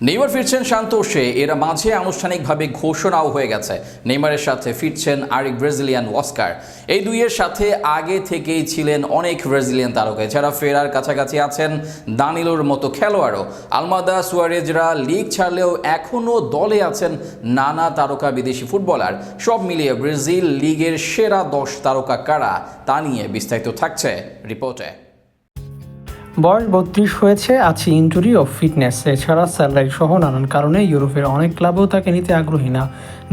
Neymar ফিরছেন শান্তোষে এর মাঝে আনুষ্ঠানিকভাবে ঘোষণাও হয়ে গেছে। নেইমারের সাথে ফিরছেন আরেক ব্রাজিলিয়ান ওয়াস্কার এই দুইয়ের সাথে আগে থেকেই ছিলেন অনেক ব্রাজিলিয়ান তারকা। এছাড়া ফেরার কাছাকাছি আছেন দানিলোর মতো খেলোয়াড়ও। আলমাদা সুয়ারেজরা লিগ ছাড়লেও এখনও দলে আছেন নানা তারকা বিদেশি ফুটবলার। সব মিলিয়ে ব্রাজিল লিগের সেরা দশ তারকা কারা তা নিয়ে বিস্তারিত থাকছে রিপোর্টে। বয়স বত্রিশ হয়েছে, আছে ইঞ্জুরি ও ফিটনেস। এছাড়া স্যালারি সহ নানান কারণে ইউরোপের অনেক ক্লাবও তাকে নিতে আগ্রহী না।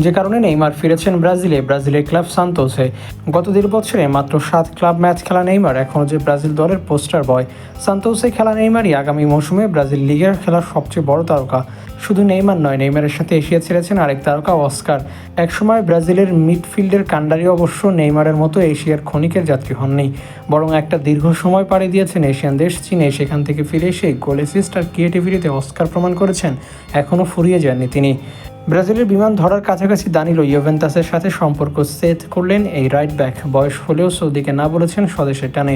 যে কারণে নেইমার ফিরেছেন ব্রাজিলে, ব্রাজিলের ক্লাব সান্তোসে। গত দেড় বছরে মাত্র সাত ক্লাব ম্যাচ খেলা নেইমার এখনও যে ব্রাজিল দলের পোস্টার বয়। সান্তোসে খেলা নেইমারই আগামী মৌসুমে ব্রাজিল লিগের খেলার সবচেয়ে বড় তারকা। শুধু নেইমার নয়, নেইমারের সাথে এশিয়া ছেড়েছেন আরেক তারকা অস্কার। একসময় ব্রাজিলের মিডফিল্ডের কান্ডারি অবশ্য নেইমারের মতো এশিয়ার ক্ষণিকের যাত্রী হননি। বরং একটা দীর্ঘ সময় পাড়ি দিয়েছেন এশিয়ান দেশ চীনে, সেখান থেকে ফিরে এসে গোলেসিস্ট আর ক্রিয়েটিভিটিতে অস্কার প্রমাণ করেছেন। এখনও ফুরিয়ে যাননি তিনি। ব্রাজিলের বিমান ধরার কাছাকাছি দানিলো ইউভেন্টাসের সাথে সম্পর্ক সেট করলেন এই রাইট ব্যাক বয়স হলেও সৌদিকে না বলেছেন স্বদেশের টানে।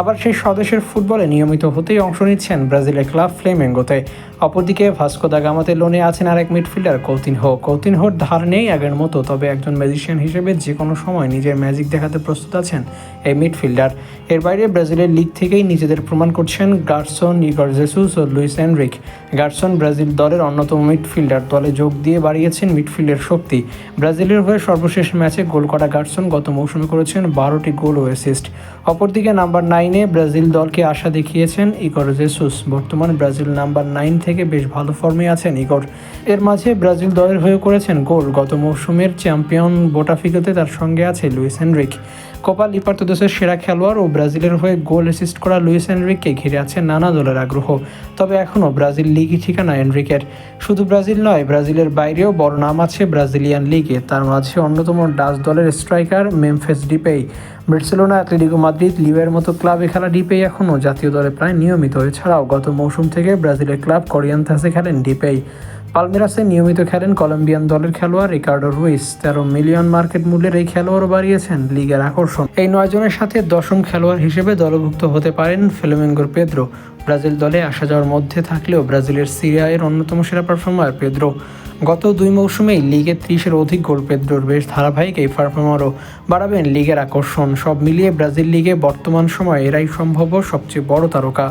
আবার সেই স্বদেশের ফুটবলে নিয়মিত হতেই অংশ নিচ্ছেন ব্রাজিলের ক্লাব ফ্লেমেঙ্গোতে। অপরদিকে ভাস্কো দা গামাতে লোনে আছেন আরেক মিডফিল্ডার কৌতিন কৌতিনহো কৌতিনহোর ধার নেই আগের মতো, তবে একজন ম্যাজিশিয়ান হিসেবে যে কোনো সময় নিজের ম্যাজিক দেখাতে প্রস্তুত আছেন এই মিডফিল্ডার। এর বাইরে ব্রাজিলের লিগ থেকেই নিজেদের প্রমাণ করছেন গার্সন, ইগর জেসুস ও লুইস এনরিক। গার্সন ব্রাজিল দলের অন্যতম মিডফিল্ডার, দলে যোগ দিয়ে বাড়িয়েছেন মিডফিল্ডের শক্তি। ব্রাজিলের হয়ে সর্বশেষ ম্যাচে গোল করা গার্সন গত মৌসুমে করেছেন বারোটি গোল ও অ্যাসিস্ট অপরদিকে নাম্বার নাইনে ব্রাজিল দলকে আশা দেখিয়েছেন ইগর জেসুস। বর্তমানে ব্রাজিল নাম্বার নাইন থেকে বেশ ভালো ফর্মে আছেন ইগর। এর মাঝে ব্রাজিল দলের হয়ে করেছেন গোল। গত মৌসুমের চ্যাম্পিয়ন বোটাফিকোতে তার সঙ্গে আছে লুইস হেনরিক কোপা লিপার্তোদোসের সেরা খেলোয়াড় ও ব্রাজিলের হয়ে গোল অ্যাসিস্ট করা লুইস এনরিককে ঘিরে আছে নানা দলের আগ্রহ। তবে এখনও ব্রাজিল লিগই ঠিকানা এনরিকের। শুধু ব্রাজিল নয়, ব্রাজিলের বাইরেও বড় নাম আছে ব্রাজিলিয়ান লিগে। তার মাঝে অন্যতম ডাচ দলের striker Memphis Depay. Barcelona Atletico Madrid লিভের মতো ক্লাবে খেলা ডিপেই এখনও জাতীয় দলে প্রায় নিয়মিত। এছাড়াও গত মৌসুম থেকে ব্রাজিলের ক্লাব করিয়ান্থাসে খেলেন ডিপেই। পালমেরাসে নিয়মিত খেলেন কলম্বিয়ান দলের খেলোয়াড় রিকার্ডো রুইস। তেরো মিলিয়ন মার্কেট মূল্যের এই খেলোয়াড়ও বাড়িয়েছেন লিগের আকর্ষণ। এই নয়জনের সাথে দশম খেলোয়াড় হিসেবে দলভুক্ত হতে পারেন ফ্লেমেঙ্গোর পেদ্রো। ব্রাজিল দলে আসা যাওয়ার মধ্যে থাকলেও ব্রাজিলের সিরিয়া এর অন্যতম সেরা পারফর্মার পেদ্রো। গত দুই মৌসুমেই লিগে ত্রিশের অধিক গোল পেদ্রোর বেশ ধারাবাহিক এই পারফর্মারও বাড়াবেন লিগের আকর্ষণ। সব মিলিয়ে ব্রাজিল লিগে বর্তমান সময়ে এরাই সম্ভব সবচেয়ে বড় তারকা।